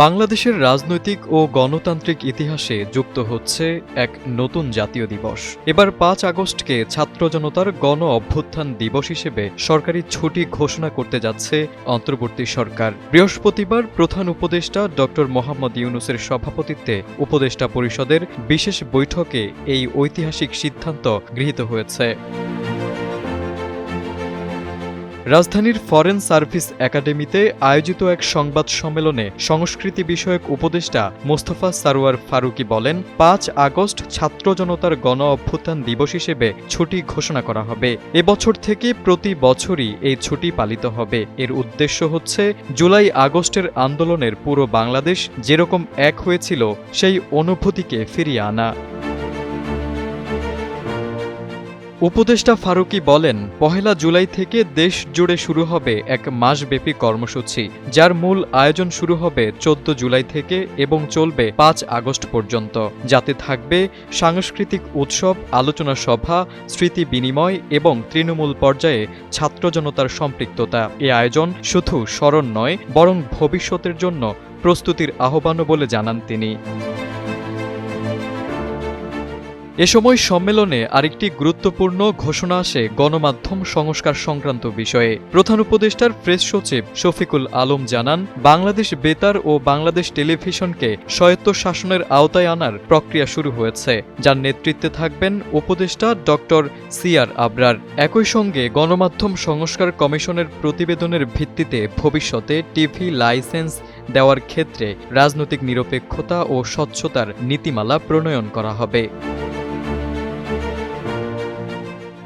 বাংলাদেশের রাজনৈতিক ও গণতান্ত্রিক ইতিহাসে যুক্ত হচ্ছে এক নতুন জাতীয় দিবস। এবার পাঁচ আগস্টকে ছাত্র জনতার গণ অভ্যুত্থান দিবস হিসেবে সরকারি ছুটি ঘোষণা করতে যাচ্ছে অন্তর্বর্তী সরকার। বৃহস্পতিবার প্রধান উপদেষ্টা ড মোহাম্মদ ইউনুসের সভাপতিত্বে উপদেষ্টা পরিষদের বিশেষ বৈঠকে এই ঐতিহাসিক সিদ্ধান্ত গৃহীত হয়েছে। রাজধানীর ফরেন সার্ভিস একাডেমিতে আয়োজিত এক সংবাদ সম্মেলনে সংস্কৃতি বিষয়ক উপদেষ্টা মোস্তফা সারোয়ার ফারুকি বলেন, পাঁচ আগস্ট ছাত্র জনতার গণ অভ্যুত্থান দিবস হিসেবে ছুটি ঘোষণা করা হবে। এবছর থেকে প্রতি বছরই এই ছুটি পালিত হবে। এর উদ্দেশ্য হচ্ছে, জুলাই আগস্টের আন্দোলনের পুরো বাংলাদেশ যেরকম এক হয়েছিল, সেই অনুভূতিকে ফিরিয়ে আনা। উপদেষ্টা ফারুকি বলেন, পহেলা জুলাই থেকে দেশ জুড়ে শুরু হবে এক মাসব্যাপী কর্মসূচি, যার মূল আয়োজন শুরু হবে চোদ্দ জুলাই থেকে এবং চলবে পাঁচ আগস্ট পর্যন্ত। যাতে থাকবে সাংস্কৃতিক উৎসব, আলোচনা সভা, স্মৃতি বিনিময় এবং তৃণমূল পর্যায়ে ছাত্র জনতার সম্পৃক্ততা। এ আয়োজন শুধু স্মরণ নয়, বরং ভবিষ্যতের জন্য প্রস্তুতির আহ্বানও বলে জানান তিনি। এ সময় সম্মেলনে আরেকটি গুরুত্বপূর্ণ ঘোষণা আসে গণমাধ্যম সংস্কার সংক্রান্ত বিষয়ে। প্রধান উপদেষ্টার প্রেস সচিব শফিকুল আলম জানান, বাংলাদেশ বেতার ও বাংলাদেশ টেলিভিশনকে স্বায়ত্ত শাসনের আওতায় আনার প্রক্রিয়া শুরু হয়েছে। যার নেতৃত্বে থাকবেন উপদেষ্টা ডক্টর সিআর আবরার। একই সঙ্গে গণমাধ্যম সংস্কার কমিশনের প্রতিবেদনের ভিত্তিতে ভবিষ্যতে টিভি লাইসেন্স দেওয়ার ক্ষেত্রে রাজনৈতিক নিরপেক্ষতা ও স্বচ্ছতার নীতিমালা প্রণয়ন করা হবে।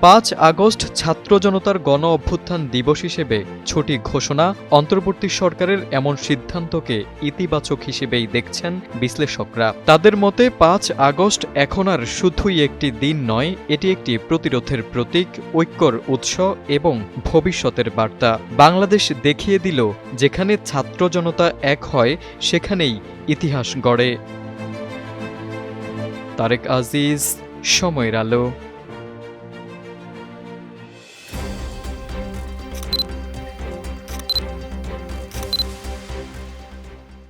পাঁচ আগস্ট ছাত্র জনতার গণ অভ্যুত্থান দিবস হিসেবে ছুটি ঘোষণা অন্তর্বর্তী সরকারের এমন সিদ্ধান্তকে ইতিবাচক হিসেবেই দেখছেন বিশ্লেষকরা। তাদের মতে পাঁচ আগস্ট এখন আর শুধুই একটি দিন নয়, এটি একটি প্রতিরোধের প্রতীক, ঐক্যর উৎস এবং ভবিষ্যতের বার্তা। বাংলাদেশ দেখিয়ে দিল, যেখানে ছাত্র জনতা এক হয়, সেখানেই ইতিহাস গড়ে। তারেক আজিজ সময়ের আলো।